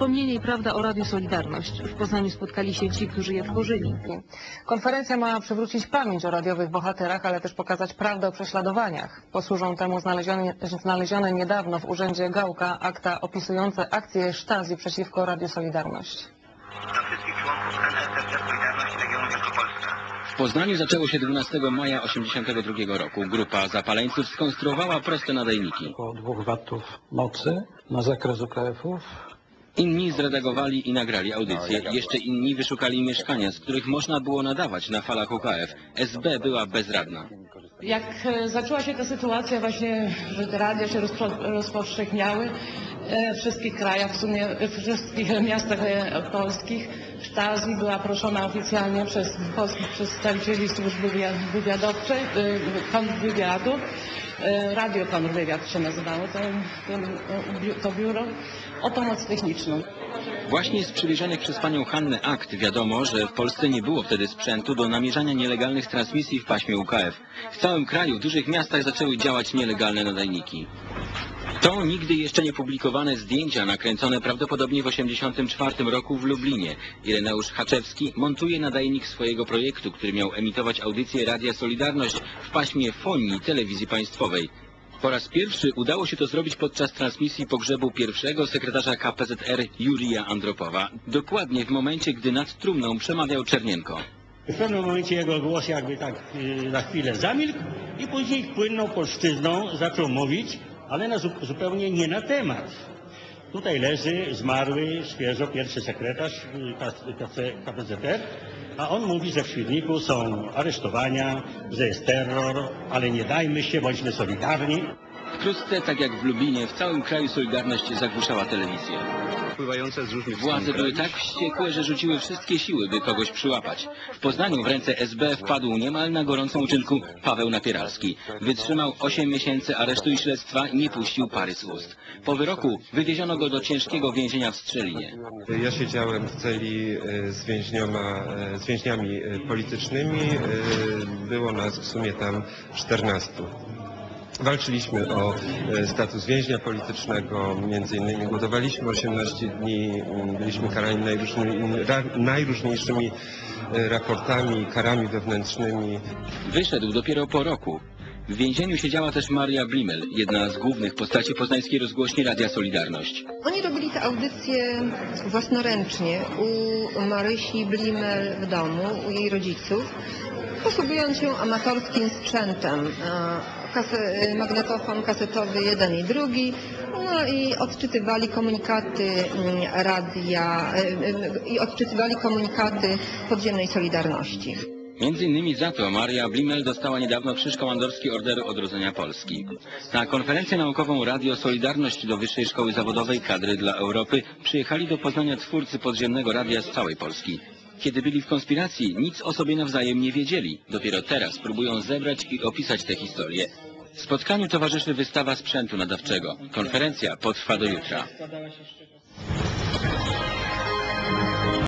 Wspomnienie i prawda o Radiu Solidarność. W Poznaniu spotkali się ci, którzy je tworzyli. Konferencja ma przywrócić pamięć o radiowych bohaterach, ale też pokazać prawdę o prześladowaniach. Posłużą temu znalezione, znalezione niedawno w Urzędzie Gałka akta opisujące akcję Sztazji przeciwko Radiu Solidarność. do wszystkich członków NSZZ Solidarność Regionu Wielkopolska. W Poznaniu zaczęło się 12 maja 1982 roku. Grupa zapaleńców skonstruowała proste nadajniki. około 2 watów mocy na zakres UKF-ów. Inni zredagowali i nagrali audycję, jeszcze inni wyszukali mieszkania, z których można było nadawać na falach UKF. SB była bezradna. Jak e, zaczęła się ta sytuacja właśnie, że te radia się rozpro, rozpowszechniały e, w wszystkich krajach, w sumie w wszystkich miastach e, polskich, Stasi była proszona oficjalnie przez polskich przedstawicieli wywiad- wywiadowczej, e, kontrwywiadu, e, radio kontrwywiad się nazywało to, to biuro, o pomoc techniczną. Właśnie z przywiezionych przez panią Hannę akt wiadomo, że w Polsce nie było wtedy sprzętu do namierzania nielegalnych transmisji w paśmie UKF. W całym kraju, w dużych miastach zaczęły działać nielegalne nadajniki. To nigdy jeszcze nie publikowane zdjęcia nakręcone prawdopodobnie w 1984 roku w Lublinie. Ireneusz Haczewski montuje nadajnik swojego projektu, który miał emitować audycję Radia Solidarność w paśmie fonii telewizji państwowej. Po raz pierwszy udało się to zrobić podczas transmisji pogrzebu pierwszego sekretarza KPZR Jurija Andropowa. Dokładnie w momencie, gdy nad trumną przemawiał Czernienko. W pewnym momencie jego głos jakby tak y, na chwilę zamilkł i później płynną polszczyzną zaczął mówić, ale na, zu- zupełnie nie na temat. Tutaj leży zmarły świeżo pierwszy sekretarz y, KPZR, a on mówi, że w Świdniku są aresztowania, że jest terror, ale nie dajmy się, bądźmy solidarni. Wkrótce, tak jak w Lublinie, w całym kraju Solidarność zagłuszała telewizję. Wpływające z różnych Władze były tak wściekłe, że rzuciły wszystkie siły, by kogoś przyłapać. W Poznaniu w ręce SB wpadł niemal na gorącym uczynku Paweł Napieralski. Wytrzymał 8 miesięcy aresztu i śledztwa, nie puścił pary z ust. Po wyroku wywieziono go do ciężkiego więzienia w Strzelinie. Ja siedziałem w celi e, z, więźnioma, e, z więźniami e, politycznymi. Było nas w sumie tam 14. Walczyliśmy o e, status więźnia politycznego, między innymi głodowaliśmy 18 dni, byliśmy karani najróżniejszymi e, raportami, karami wewnętrznymi. Wyszedł dopiero po roku. W więzieniu siedziała też Maria Blimel, jedna z głównych postaci poznańskiej rozgłośni Radia Solidarność. Oni robili te audycje własnoręcznie u Marysi Blimel w domu, u jej rodziców, posługując się amatorskim sprzętem. e, Kasy, magnetofon kasetowy jeden i drugi, no i odczytywali komunikaty mm, radia e, e, i odczytywali komunikaty podziemnej Solidarności. Między innymi za to Maria Blimel dostała niedawno Krzyż Komandorski Orderu Odrodzenia Polski. Na konferencję naukową Radio Solidarność do Wyższej Szkoły Zawodowej Kadry dla Europy przyjechali do Poznania twórcy podziemnego radia z całej Polski. Kiedy byli w konspiracji, nic o sobie nawzajem nie wiedzieli. Dopiero teraz próbują zebrać i opisać tę historię. Spotkaniu towarzyszy wystawa sprzętu nadawczego. Konferencja potrwa do jutra.